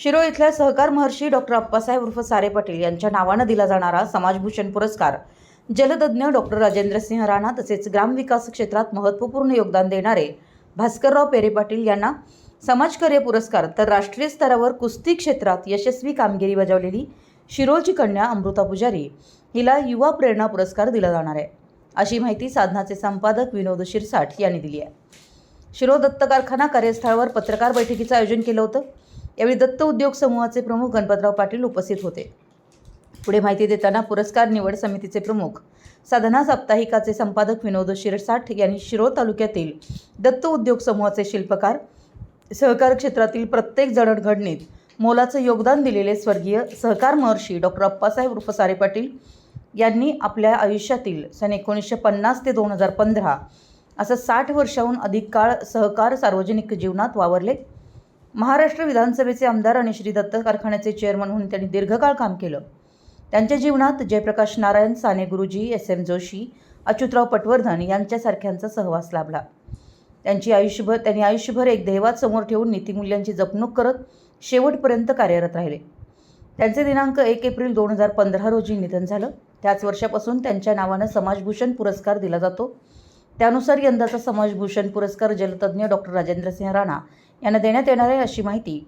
शिरो इथल्या सहकार महर्षी डॉक्टर अप्पासाहेब उर्फ सारे पाटील यांच्या नावानं दिला जाणारा समाजभूषण पुरस्कार. जलतज्ञ डॉक्टर राजेंद्र सिंह राणा तसेच ग्रामविकास क्षेत्रात महत्त्वपूर्ण योगदान देणारे भास्करराव पेरे पाटील यांना समाजकार्य पुरस्कार तर राष्ट्रीय स्तरावर कुस्ती क्षेत्रात यशस्वी कामगिरी बजावलेली शिरोळची कन्या अमृता पुजारी हिला युवा प्रेरणा पुरस्कार दिला जाणार आहे. अशी माहिती साधनाचे संपादक विनोद शिरसाठ यांनी दिली आहे. शिरो दत्त कारखाना कार्यस्थळावर पत्रकार बैठकीचं आयोजन केलं होतं. यावेळी दत्त उद्योग समूहाचे प्रमुख गणपतराव पाटील उपस्थित होते. पुढे माहिती देताना पुरस्कार निवड समितीचे प्रमुख साधना साप्ताहिकाचे संपादक विनोद शिरसाठ यांनी शिरोळ तालुक्यातील दत्त उद्योग समूहाचे शिल्पकार सहकार क्षेत्रातील प्रत्येक जडणघडणीत मोलाचं योगदान दिलेले स्वर्गीय सहकार महर्षी डॉक्टर अप्पासाहेब उर्फ सारे पाटील यांनी आपल्या आयुष्यातील सन एकोणीसशे पन्नास ते दोन हजार पंधरा असं साठ वर्षाहून अधिक काळ सहकार सार्वजनिक जीवनात वावरले. महाराष्ट्र विधानसभेचे आमदार आणि श्री दत्त कारखान्याचे चेअरमन म्हणून त्यांनी दीर्घकाळ काम केलं. त्यांच्या जीवनात जयप्रकाश नारायण साने गुरुजी एस एम जोशी अच्युतराव पटवर्धन यांच्यासारख्यांचा सहवास लाभला. त्यांची आयुष्यभर त्यांनी आयुष्यभर एक दैवात समोर ठेवून नीतिमूल्यांची जपणूक करत शेवटपर्यंत कार्यरत राहिले. त्यांचे दिनांक एक एप्रिल दोन हजार पंधरा रोजी निधन झालं. त्याच वर्षापासून त्यांच्या नावानं समाजभूषण पुरस्कार दिला जातो. त्यानुसार यंदाचा समाजभूषण पुरस्कार जलतज्ञ डॉक्टर राजेंद्रसिंह राणा यांना देण्यात येणार आहे अशी माहिती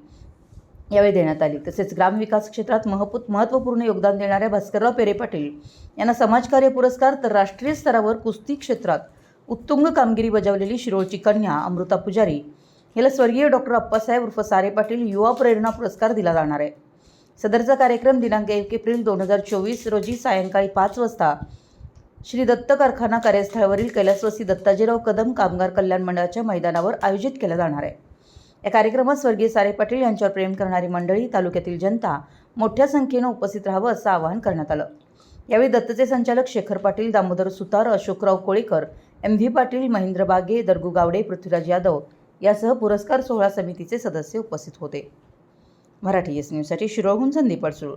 यावेळी देण्यात आली. तसेच ग्रामविकास क्षेत्रात महपूत महत्त्वपूर्ण योगदान देणाऱ्या भास्करराव पेरे पाटील यांना समाजकार्य पुरस्कार तर राष्ट्रीय स्तरावर कुस्ती क्षेत्रात उत्तुंग कामगिरी बजावलेली शिरोळची कन्या अमृता पुजारी हिला स्वर्गीय डॉक्टर अप्पासाहेब उर्फ सारे पाटील युवा प्रेरणा पुरस्कार दिला जाणार आहे. सदरचा कार्यक्रम दिनांक एक एप्रिल दोन हजार चोवीस रोजी सायंकाळी पाच वाजता श्री दत्त कारखाना कार्यस्थळावरील कैलासवासी दत्ताजीराव कदम कामगार कल्याण मंडळाच्या मैदानावर आयोजित केला जाणार आहे. या कार्यक्रमात स्वर्गीय सारे पाटील यांच्यावर प्रेम करणारी मंडळी तालुक्यातील जनता मोठ्या संख्येनं उपस्थित राहावं असं आवाहन करण्यात आलं. यावेळी दत्तचे संचालक शेखर पाटील दामोदर सुतार अशोकराव कोळीकर एम व्ही पाटील महेंद्र बागे दर्गू गावडे पृथ्वीराज यादव यासह पुरस्कार सोहळा समितीचे सदस्य उपस्थित होते. मराठी एस न्यूजसाठी शिरोळहून संदीप अडसूळ.